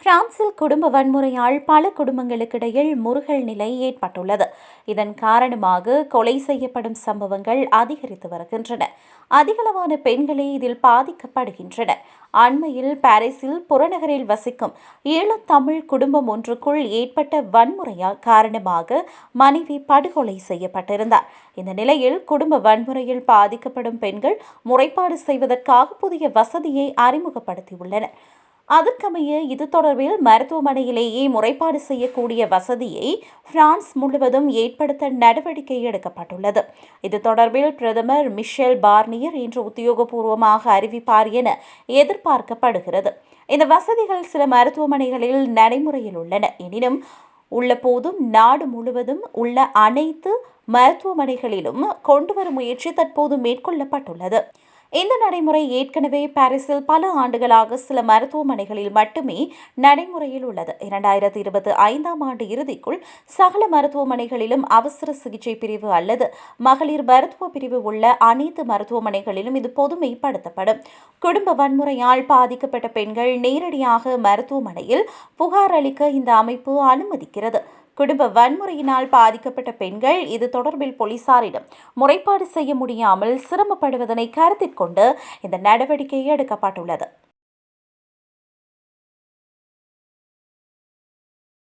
பிரான்சில் குடும்ப வன்முறையால் பல குடும்பங்களுக்கிடையில் முருகல் நிலை ஏற்பட்டுள்ளது. இதன் காரணமாக கொலை செய்யப்படும் சம்பவங்கள் அதிகரித்து வருகின்றன. அதிகளவான பெண்களே இதில் பாதிக்கப்படுகின்றனர் அண்மையில் பாரிஸில் புறநகரில் வசிக்கும் ஈழத்தமிழ் குடும்பம் ஒன்றுக்குள் ஏற்பட்ட வன்முறையால் காரணமாக மனைவி படுகொலை செய்யப்பட்டிருந்தார். இந்த நிலையில் குடும்ப வன்முறையில் பாதிக்கப்படும் பெண்கள் முறைப்பாடு செய்வதற்காக புதிய வசதியை அறிமுகப்படுத்தியுள்ளனர். அதற்கமைய இது தொடர்பில் மருத்துவமனையிலேயே முறைப்பாடு செய்யக்கூடிய வசதியை பிரான்ஸ் முழுவதும் ஏற்படுத்த நடவடிக்கை எடுக்கப்பட்டுள்ளது. இது தொடர்பில் பிரதமர் மிஷேல் பார்னியர் இன்று உத்தியோகபூர்வமாக அறிவிப்பார் என எதிர்பார்க்கப்படுகிறது. இந்த வசதிகள் சில மருத்துவமனைகளில் நடைமுறையில் உள்ளன. எனினும் உள்ள போதும் நாடு முழுவதும் உள்ள அனைத்து மருத்துவமனைகளிலும் கொண்டுவரும் முயற்சி தற்போது மேற்கொள்ளப்பட்டுள்ளது. இந்த நடைமுறை ஏற்கனவே பாரிஸில் பல ஆண்டுகளாக சில மருத்துவமனைகளில் மட்டுமே நடைமுறையில் உள்ளது. இரண்டாயிரத்தி இருபத்தி ஐந்தாம் ஆண்டு இறுதிக்குள் சகல மருத்துவமனைகளிலும் அவசர சிகிச்சை பிரிவு அல்லது மகளிர் மருத்துவ பிரிவு உள்ள அனைத்து மருத்துவமனைகளிலும் இது பொதுமைப்படுத்தப்படும். குடும்ப வன்முறையால் பாதிக்கப்பட்ட பெண்கள் நேரடியாக மருத்துவமனையில் புகார் அளிக்க இந்த அமைப்பு அனுமதிக்கிறது. குடும்ப வன்முறையினால் பாதிக்கப்பட்ட பெண்கள் இது தொடர்பில் போலீசாரிடம் முறைப்பாடு செய்ய முடியாமல் சிரமப்படுவதனை கருத்தில் கொண்டு இந்த நடவடிக்கை எடுக்கப்பட்டுள்ளது.